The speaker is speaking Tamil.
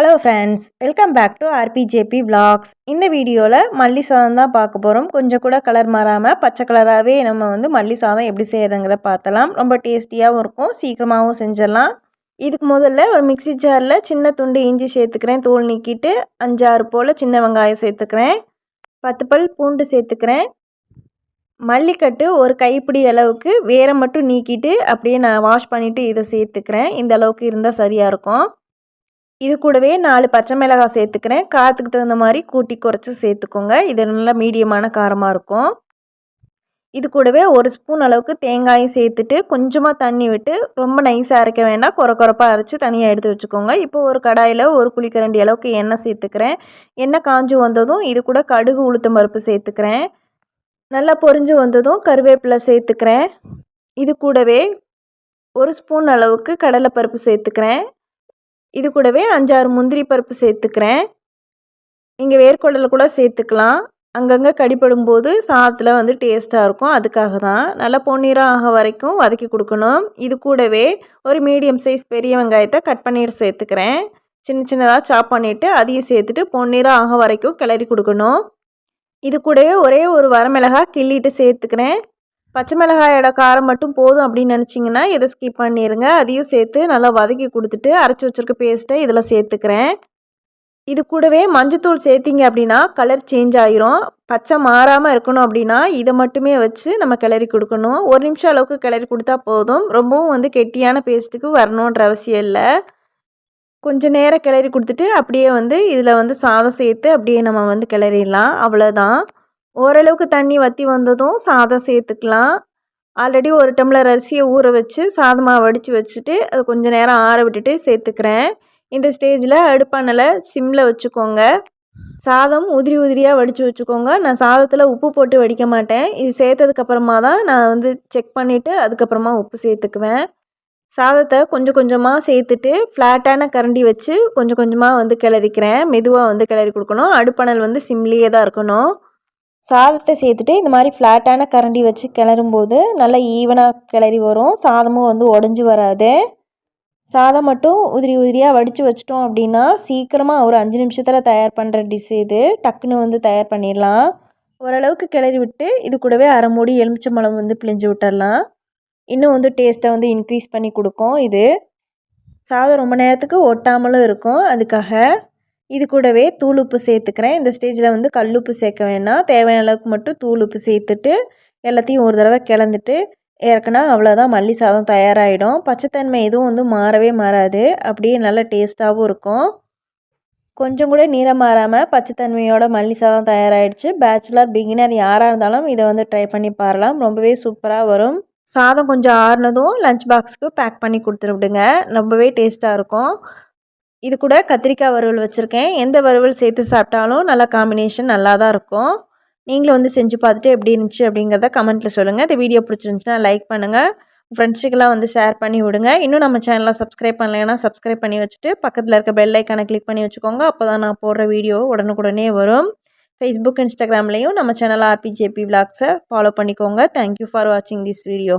Hello friends welcome back to RPJP vlogs இந்த வீடியோவில் மல்லி சாதம் தான் பார்க்க போகிறோம் கொஞ்சம் கூட கலர் மாறாமல் பச்சை கலராகவே நம்ம வந்து மல்லி சாதம் எப்படி செய்கிறதுங்கிற பார்த்தலாம். ரொம்ப டேஸ்டியாகவும் இருக்கும். சீக்கிரமாகவும் செஞ்சிடலாம். இதுக்கு முதல்ல ஒரு மிக்சி ஜாரில் சின்ன துண்டு இஞ்சி சேர்த்துக்கிறேன். தோல் நீக்கிட்டு அஞ்சாறு போல் சின்ன வெங்காயம் சேர்த்துக்கிறேன். பத்து பல் பூண்டு சேர்த்துக்கிறேன். மல்லிக்கட்டு ஒரு கைப்பிடி அளவுக்கு வேரை மட்டும் நீக்கிட்டு அப்படியே நான் வாஷ் பண்ணிவிட்டு இதை சேர்த்துக்கிறேன். இந்த அளவுக்கு இருந்தால் சரியாக இருக்கும். இது கூடவே நாலு பச்சை மிளகாய் சேர்த்துக்கிறேன். காரத்துக்கு தகுந்த மாதிரி கூட்டி குறைச்சி சேர்த்துக்கோங்க. இது நல்லா மீடியமான காரமாக இருக்கும். இது கூடவே ஒரு ஸ்பூன் அளவுக்கு தேங்காயும் சேர்த்துட்டு கொஞ்சமாக தண்ணி விட்டு ரொம்ப நைஸாக அரைக்க வேண்டாம். குறை குறைப்பாக அரைச்சி தனியாக எடுத்து வச்சுக்கோங்க. இப்போ ஒரு கடாயில் ஒரு குழிக்கரண்டி அளவுக்கு எண்ணெய் சேர்த்துக்கிறேன். எண்ணெய் காஞ்சி வந்ததும் இது கூட கடுகு உளுத்தம் பருப்பு சேர்த்துக்கிறேன். நல்லா பொரிஞ்சு வந்ததும் கருவேப்பிலை சேர்த்துக்கிறேன். இது கூடவே ஒரு ஸ்பூன் அளவுக்கு கடலைப்பருப்பு சேர்த்துக்கிறேன். இது கூடவே அஞ்சாறு முந்திரி பருப்பு சேர்த்துக்கிறேன். நீங்கள் வேர்க்கடலை கூட சேர்த்துக்கலாம். அங்கங்கே கடிப்படும் போது சாதத்தில் வந்து டேஸ்ட்டாக இருக்கும். அதுக்காக தான். நல்லா பொன்னீராக ஆக வரைக்கும் வதக்கி கொடுக்கணும். இது கூடவே ஒரு மீடியம் சைஸ் பெரிய வெங்காயத்தை கட் பண்ணிட்டு சேர்த்துக்கிறேன். சின்ன சின்னதாக சாப் பண்ணிவிட்டு அதையும் சேர்த்துட்டு பொன்னீராக ஆக வரைக்கும் கிளறி கொடுக்கணும். இது கூடவே ஒரே ஒரு வரமிளகாய் கிள்ளிட்டு சேர்த்துக்கிறேன். பச்சை மிளகாயோட காரம் மட்டும் போதும் அப்படின்னு நினச்சிங்கன்னா இதை ஸ்கிப் பண்ணிடுங்க அதையும் சேர்த்து நல்லா வதக்கி கொடுத்துட்டு அரைச்சி வச்சுருக்க பேஸ்ட்டை இதில் சேர்த்துக்கிறேன். இது கூடவே மஞ்சத்தூள் சேர்த்திங்க அப்படின்னா கலர் சேஞ்ச் ஆகிரும் பச்சை மாறாமல் இருக்கணும் அப்படின்னா இதை மட்டுமே வச்சு நம்ம கிளறி கொடுக்கணும். ஒரு நிமிஷம் அளவுக்கு கிளறி கொடுத்தா போதும். ரொம்பவும் வந்து கெட்டியான பேஸ்ட்டுக்கு வரணுன்ற அவசியம் இல்லை. கொஞ்சம் நேரம் கிளறி கொடுத்துட்டு அப்படியே வந்து இதில் வந்து சாதம் சேர்த்து அப்படியே நம்ம வந்து கிளறிடலாம். அவ்வளோதான் ஓரளவுக்கு தண்ணி வற்றி வந்ததும் சாதம் சேர்த்துக்கலாம். ஆல்ரெடி ஒரு டம்ளர் அரிசியை ஊற வச்சு சாதமாக வடித்து வச்சுட்டு அது கொஞ்சம் நேரம் ஆற விட்டுட்டு சேர்த்துக்கிறேன். இந்த ஸ்டேஜில் அடுப்பானலை சிம்மில் வச்சுக்கோங்க. சாதம் உதிரி உதிரியாக வடித்து வச்சுக்கோங்க. நான் சாதத்தில் உப்பு போட்டு வடிக்க மாட்டேன். இது சேர்த்ததுக்கப்புறமா தான் நான் வந்து செக் பண்ணிவிட்டு அதுக்கப்புறமா உப்பு சேர்த்துக்குவேன். சாதத்தை கொஞ்சம் கொஞ்சமாக சேர்த்துட்டு ஃப்ளாட்டான கரண்டி வச்சு கொஞ்சம் கொஞ்சமாக வந்து கிளறிக்கிறேன். மெதுவாக வந்து கிளறி கொடுக்கணும். அடுப்பணல் வந்து சிம்லேயே தான் இருக்கணும். சாதத்தை சேர்த்துட்டு இந்த மாதிரி ஃப்ளாட்டான கரண்டி வச்சு கிளறும்போது நல்லா ஈவனாக கிளறி வரும். சாதமும் வந்து உடஞ்சி வராது. சாதம் மட்டும் உதிரி உதிரியாக வடித்து வச்சிட்டோம் அப்படின்னா சீக்கிரமாக ஒரு அஞ்சு நிமிஷத்தில் தயார் பண்ணுற டிஷ் இது. டக்குன்னு வந்து தயார் பண்ணிடலாம். ஓரளவுக்கு கிளறி விட்டு இது கூடவே அரை மூடி எலுமிச்சம்பழம் வந்து பிழிஞ்சு விட்டுடலாம். இன்னும் வந்து டேஸ்ட்டை வந்து இன்க்ரீஸ் பண்ணி கொடுக்கும் இது. சாதம் ரொம்ப நேரத்துக்கு ஒட்டாமலும் இருக்கும். அதுக்காக இது கூடவே தூள் உப்பு சேர்த்துக்கிறேன். இந்த ஸ்டேஜில் வந்து கல் உப்பு சேர்க்க வேணாம். தேவையான அளவுக்கு மட்டும் தூள் உப்பு சேர்த்துட்டு எல்லாத்தையும் ஒரு தடவை கிளந்துட்டு இறக்குனா அவ்வளோதான் மல்லி சாதம் தயாராகிடும் பச்சைத்தன்மை எதுவும் வந்து மாறவே மாறாது. அப்படியே நல்லா டேஸ்ட்டாகவும் இருக்கும். கொஞ்சம் கூட நீரம் மாறாமல் பச்சைத்தன்மையோட மல்லி சாதம் தயாராகிடுச்சு பேச்சுலர் பிகினர் யாராக இருந்தாலும் இதை வந்து ட்ரை பண்ணி பாரலாம். ரொம்பவே சூப்பராக வரும். சாதம் கொஞ்சம் ஆறுனதும் லஞ்ச் பாக்ஸுக்கு பேக் பண்ணி கொடுத்துரு விடுங்க. ரொம்பவே டேஸ்ட்டாக இருக்கும். இது கூட கத்திரிக்காய் வறுவல் வச்சுருக்கேன். எந்த வறுவல் சேர்த்து சாப்பிட்டாலும் நல்லா காம்பினேஷன் நல்லா தான் இருக்கும். நீங்களும் வந்து செஞ்சு பார்த்துட்டு எப்படி இருந்துச்சு அப்படிங்கிறத கமெண்ட்டில் சொல்லுங்கள் இந்த வீடியோ பிடிச்சிருந்துச்சுன்னா லைக் பண்ணுங்கள் ஃப்ரெண்ட்ஸுக்கெல்லாம் வந்து ஷேர் பண்ணி விடுங்க. இன்னும் நம்ம சேனலை சப்ஸ்கிரைப் பண்ணலைன்னா சப்ஸ்கிரைப் பண்ணி வச்சுட்டு பக்கத்தில் இருக்க பெல் ஐக்கானை கிளிக் பண்ணி வச்சுக்கோங்க. அப்போ தான் நான் போடுற வீடியோ உடனுக்குடனே வரும். ஃபேஸ்புக் இன்ஸ்டாகிராம்லேயும் நம்ம சேனல் ஆர்பிஜேபி விளாக்ஸை ஃபாலோ பண்ணிக்கோங்க. தேங்க்யூ ஃபார் வாட்சிங் திஸ் வீடியோ